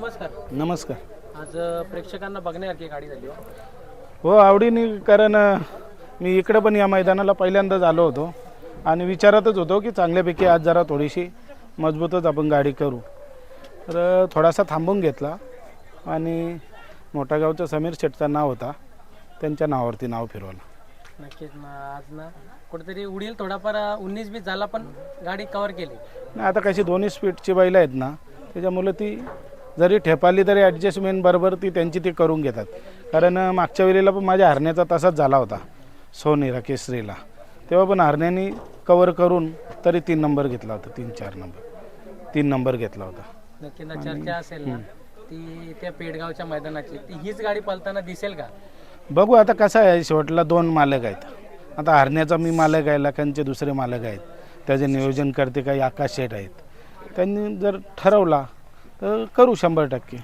नमस्कार. नमस्कार. आज अ, प्रेक्षकांना बघण्यासारखी गाडी झाली हो. हो आवडीने कारण अ, मी इकडे पण या मैदानाला पहिल्यांदाच आलो होतो. आणि विचारतच होतो की चांगल्यापैकी आज जरा थोडीशी मजबूतच आपण गाडी करू. तर थोडासा थांबून घेतला. आणि मोठा गावचा समीर शेटचा नाव होता. त्यांच्या नावावरती नाव फिरवलं. नक्कीच ना आज ना कुठेतरी उडील थोडाफार उन्नीस बीस झाला पण गाडी कव्हर केली. नाही आता कशी दोन्ही स्पीडची बैलं आहेत ना त्याच्यामुळे ती जरी ठेपाली तरी ॲडजस्टमेंट बरोबर ती त्यांची ती करून घेतात. कारण मागच्या वेळेला पण माझ्या हरण्याचा तसाच झाला होता सोनीला केसरीला. तेव्हा पण हरण्याने कवर करून तरी तीन नंबर घेतला होता तीन चार नंबर तीन नंबर घेतला होता. नक्की ना चर्चा असेल ना ती त्या पेडगावच्या मैदानाची. ती हीच गाडी दिसेल का? बघू आता कसं आहे शेवटला दोन मालक आहेत. आता हरण्याचा मी मालक आहे लखनचे दुसरे मालक आहेत. त्याचे नियोजन करते काही आकाश शेठ आहेत. त्यांनी जर ठरवला तर करू शंभर टक्के.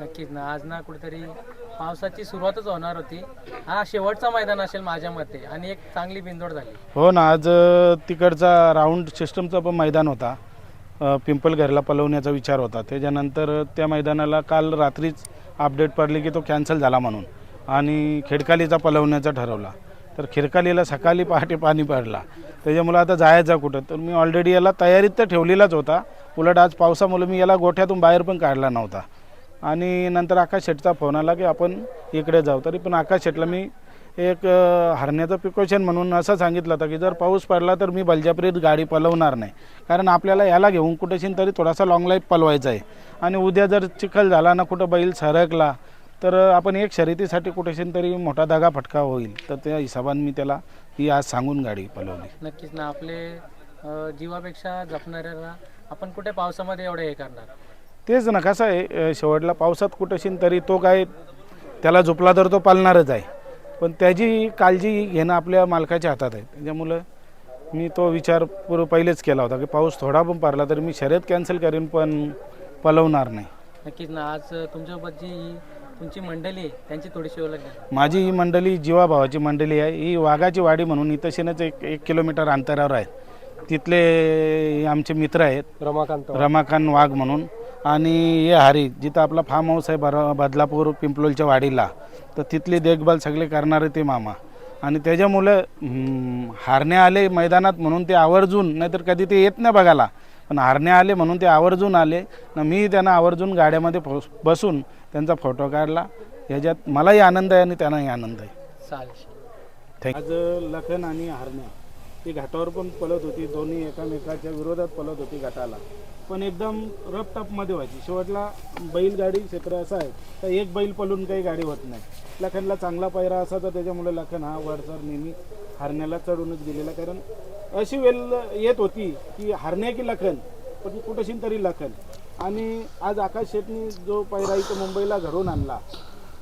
नक्कीच ना. आज ना कुठेतरी पावसाची सुरुवातच होणार होती. हा शेवटचा मैदान असेल माझ्या मते आणि एक चांगली बिंदोड झाली. हो ना आज अ, तिकडचा राऊंड सिस्टमचा पण मैदान होता. अ, पिंपलघरला पलवण्याचा विचार होता. त्याच्यानंतर त्या मैदानाला काल रात्रीच अपडेट पडली की तो कॅन्सल झाला म्हणून आणि खेडकालीचा पलवण्याचा ठरवला. तर खिरकालीला सकाळी पहाटे पाणी पडला. त्याच्यामुळे आता जायचं कुठं? तर मी ऑलरेडी याला तयारीत तर ठेवलेलाच होता. उलट आज पावसामुळे मी याला गोठ्यातून बाहेर पण काढला नव्हता. आणि नंतर आकाश शेटचा फोन आला की आपण इकडे जाऊ. तरी पण आकाश शेटला मी एक हरण्याचं प्रिकॉशन म्हणून असं सांगितलं होतं की जर पाऊस पडला तर मी बलजाप्रीत गाडी पलवणार नाही. कारण आपल्याला याला घेऊन कुठेशीन तरी थोडासा लॉंग लाईफ पलवायचा आहे. आणि उद्या जर चिखल झाला ना कुठं बैल सरकला तर आपण एक शर्यतीसाठी कुठेशीन तरी मोठा धागा फटका होईल. तर त्या हिशोबाने मी त्याला ही आज सांगून गाडी पलवली. नक्कीच ना आपले अ, जीवापेक्षा जपणाऱ्याला आपण कुठे पावसामध्ये एवढे हे करणार? तेच ना कसं आहे अ, शेवटला पावसात कुठेशीन तरी तो काय त्याला झोपला तर तो पालणारच आहे. पण त्याची काळजी घेणं आपल्या मालकाच्या हातात आहे. त्याच्यामुळं मी तो विचार पूर्व पहिलेच केला होता की पाऊस थोडा पण पडला तर मी शर्यत कॅन्सल करेन पण पलवणार नाही. नक्कीच ना आज तुमच्यासोबत जी तुमची मंडळी आहे त्यांची थोडीशी ओळख द्या. माझी ही मंडळी जीवाभावाची मंडळी आहे. ही वाघाची वाडी म्हणून इथं एक एक किलोमीटर अंतरावर आहे. तिथले हे आमचे मित्र आहेत. रमाकांत रमाकांत वाघ म्हणून. आणि हे हरी जिथं आपला फार्म हाऊस आहे बर बदलापूर पिंपलोलच्या वाडीला. तर तिथली देखभाल सगळे करणारे ते मामा. आणि त्याच्यामुळं हम्म, हारणे आले मैदानात म्हणून ते आवर्जून नाहीतर कधी ते येत नाही बघायला. पण हारणे आले म्हणून ते आवर्जून आले. न मी त्यांना आवर्जून गाड्यामध्ये बसून त्यांचा फोटो काढला. ह्याच्यात मलाही आनंद आहे आणि त्यांनाही आनंद आहे. आज लखन आणि हरण्या ती घाटावर पण पळत होती. दोन्ही एकामेकाच्या विरोधात पळत होती घाटाला. पण एकदम रफ टफमध्ये व्हायची. शेवटला बैलगाडी क्षेत्र असं आहे तर एक बैल पळून काही गाडी होत नाही. लखनला चांगला पायरा असा तर त्याच्यामुळे लखन हा वरचर नेहमी हरण्याला चढूनच गेलेला. कारण अशी वेल येत होती की हरण्या की लखन पण कुठेशी तरी लखन. आणि आज आकाश शेटनी जो पायरा इथं मुंबईला घडवून आणला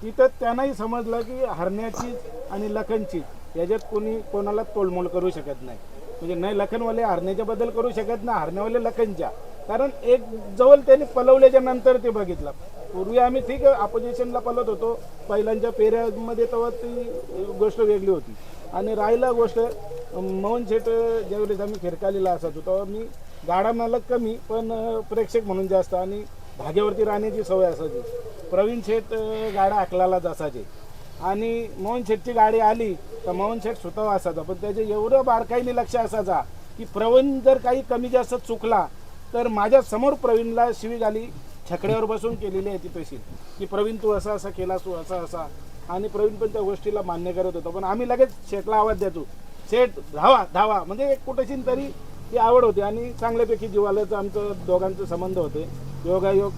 तिथं त्यांनाही समजलं की हरण्याची आणि लखनचीच याच्यात कोणी कोणाला तोलमोल करू शकत नाही. म्हणजे नाही लखनवाले हरण्याच्या बद्दल करू शकत नाही हरण्यावाले लखनच्या. कारण एक जवळ त्यांनी पलवल्याच्या नंतर ते बघितलं. पूर्वी आम्ही ठीक अपोजिशनला पलत होतो. पहिल्यांच्या पेऱ्यामध्ये तेव्हा ती गोष्ट वेगळी होती. आणि राहिला गोष्ट मोहन शेठ ज्यावेळेस आम्ही खिरकालीला असायचो तेव्हा मी गाडा मालक कमी पण प्रेक्षक म्हणून जास्त आणि धाग्यावरती राहण्याची सवय असायची. प्रवीण शेठ गाडा अकलालाच असायचे. आणि मोहन शेठची गाडी आली तर मोहन शेठ स्वतः असायचा. पण त्याचे एवढं बारकाईने लक्ष असायचा की प्रवीण जर काही कमी जास्त चुकला तर माझ्यासमोर प्रवीणला शिवी घाली छकड्यावर बसून केलेली आहे ती तशी की प्रवीण तू असा असा केलास तू असा असा. आणि प्रवीण पण त्या गोष्टीला मान्य करत होता. पण आम्ही लगेच शेठला आवाज द्यायचो सेट धावा धावा. म्हणजे एक कुठेशी तरी ती आवड होती आणि चांगल्यापैकी जीवालाचं आमचं दोघांचं संबंध होते. योगायोग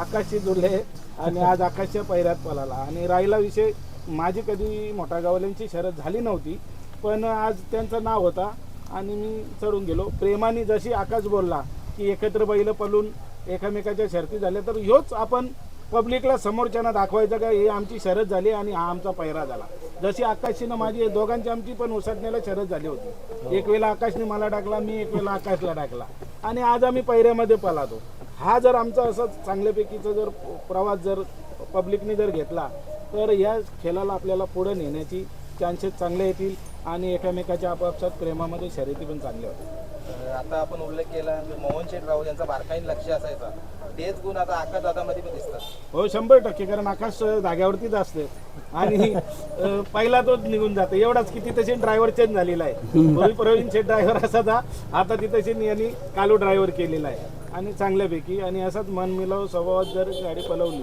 आकाशशी जुळले आणि आज आकाशच्या पैऱ्यात पळाला. आणि राहिला विषय माझी कधी मोठा गावल्यांची शरद झाली नव्हती पण आज त्यांचं नाव होता आणि मी चढून गेलो. प्रेमाने जशी आकाश बोलला की एकत्र बैल पलून एकामेकाच्या शर्ती झाल्या तर ह्योच आपण पब्लिकला समोरच्यांना दाखवायचं का हे आमची शरद झाली आणि हा आमचा पहिरा झाला. जशी आकाशीनं माझी दोघांची आमची पण उसटण्याला शरद झाली होती. एक वेळेला आकाशने मला टाकला मी एक वेळेला आकाशला टाकला आणि आज आम्ही पैऱ्यामध्ये पळातो हा जर आमचा असं चांगल्यापैकीचा जर प्रवास जर पब्लिकने जर घेतला तर या खेळाला आपल्याला पुढं नेण्याची चान्सेस चांगले येतील. आणि एकामेकाच्या आपापसात प्रेमामध्ये शर्यती पण चांगल्या होत्या. अं, आता आपण उल्लेख केला की मोहन शेठ राऊत यांचा बारकाईन लक्ष असायचा. तेच गुण आता आकाश दादामध्ये पण दिसतात. हो शंभर टक्के कारण आकाश अं, जाग्यावरतीच असते. आणि पहिला तोच निघून जातो. एवढाच की तिथे ड्रायव्हर चेंज झालेला आहे. पूर्वी प्रवीण शेठ ड्रायव्हर असाचा आता तिथे यांनी कालू ड्रायव्हर केलेला आहे. आणि चांगल्यापैकी आणि असाच मन मिलाव स्वभावात जर गाडी पलवली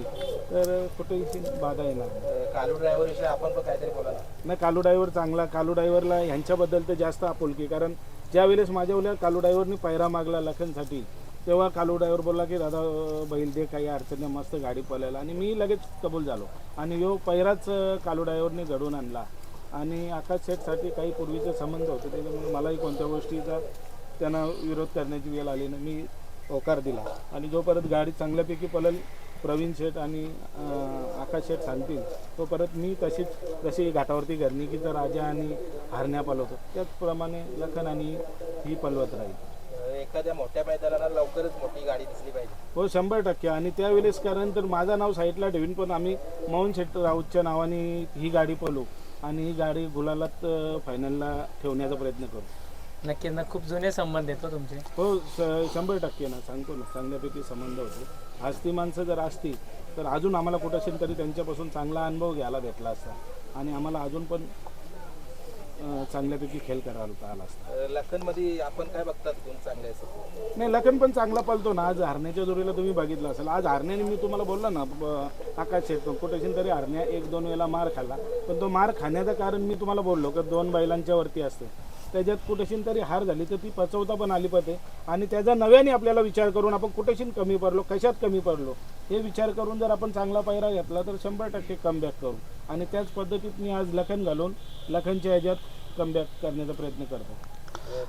तर कुठेही बाधा येणार कालू ड्रायव्हर विषयी आपण पण काहीतरी बोला ना नाही कालू ड्रायव्हर चांगला कालू ड्रायव्हरला ह्यांच्याबद्दल तर जास्त आपुलकी कारण ज्या वेळेस माझ्या वेळेला कालू ड्रायव्हरनी पायरा मागला लखनसाठी तेव्हा कालू ड्रायव्हर बोलला की दादा अं, बैल दे काही अडचण नाही मस्त गाडी पळायला. आणि मी लगेच कबूल झालो. आणि यो पैराच कालू ड्रायव्हरने घडवून आणला. आणि आकाश शेठसाठी काही पूर्वीचे संबंध होते त्याच्यामुळे मलाही कोणत्या गोष्टीचा त्यांना विरोध करण्याची वेळ आली नाही. मी होकार दिला. आणि जोपर्यंत गाडी चांगल्यापैकी पळेल प्रवीण शेठ आणि आकाश शेठ सांगतील. तो परत मी तशीच जशी घाटावरती घरणिकीचा राजा आणि हरण्या पलवतो. त्याचप्रमाणे लखन आणि ही पलवत राहील. एखाद्या मोठ्या मैदानाला लवकरच मोठी गाडी दिसली पाहिजे. हो शंभर टक्के. आणि त्यावेळेस कारण तर माझं नाव साईडला ठेवीन पण आम्ही मोहन शेठ राऊतच्या नावाने ही गाडी पळू आणि ही गाडी गुलालात फायनलला ठेवण्याचा प्रयत्न करू. नक्कीच ना खूप जुने संबंध आहेत हो तुमचे. हो श- शंभर टक्के ना सांगतो ना चांगल्यापैकी संबंध होते. आज ती माणसं जर असती तर अजून आम्हाला कुठं असेल तरी त्यांच्यापासून चांगला अनुभव घ्यायला भेटला असता. आणि आम्हाला अजून पण अं, चांगल्यापैकी खेळ करायला आला असता. लखनमध्ये आपण काय बघतात गुण चांगले असं नाही लखन पण चांगला पळतो ना. आज हरण्याच्या जोरीला तुम्ही बघितलं असेल. आज हरण्याने मी तुम्हाला बोललो ना ब- आकाश शेटतो कुठेशील तरी हरण्या एक दोन वेळेला मार खाल्ला. पण तो मार खाण्याचं कारण मी तुम्हाला बोललो की दोन बैलांच्या वरती असते. त्याच्यात कुठेशीन तरी हार झाली तर ती पचवता पण आली पाहिजे आणि त्याचा नव्याने आपल्याला विचार करून आपण कुठेशील कमी पडलो कशात कमी पडलो हे विचार करून जर आपण चांगला पायरा घेतला तर शंभर टक्के कमबॅक करू. आणि त्याच पद्धतीत मी आज लखन घालून लखनच्या ह्याच्यात कमबॅक करण्याचा प्रयत्न करतो.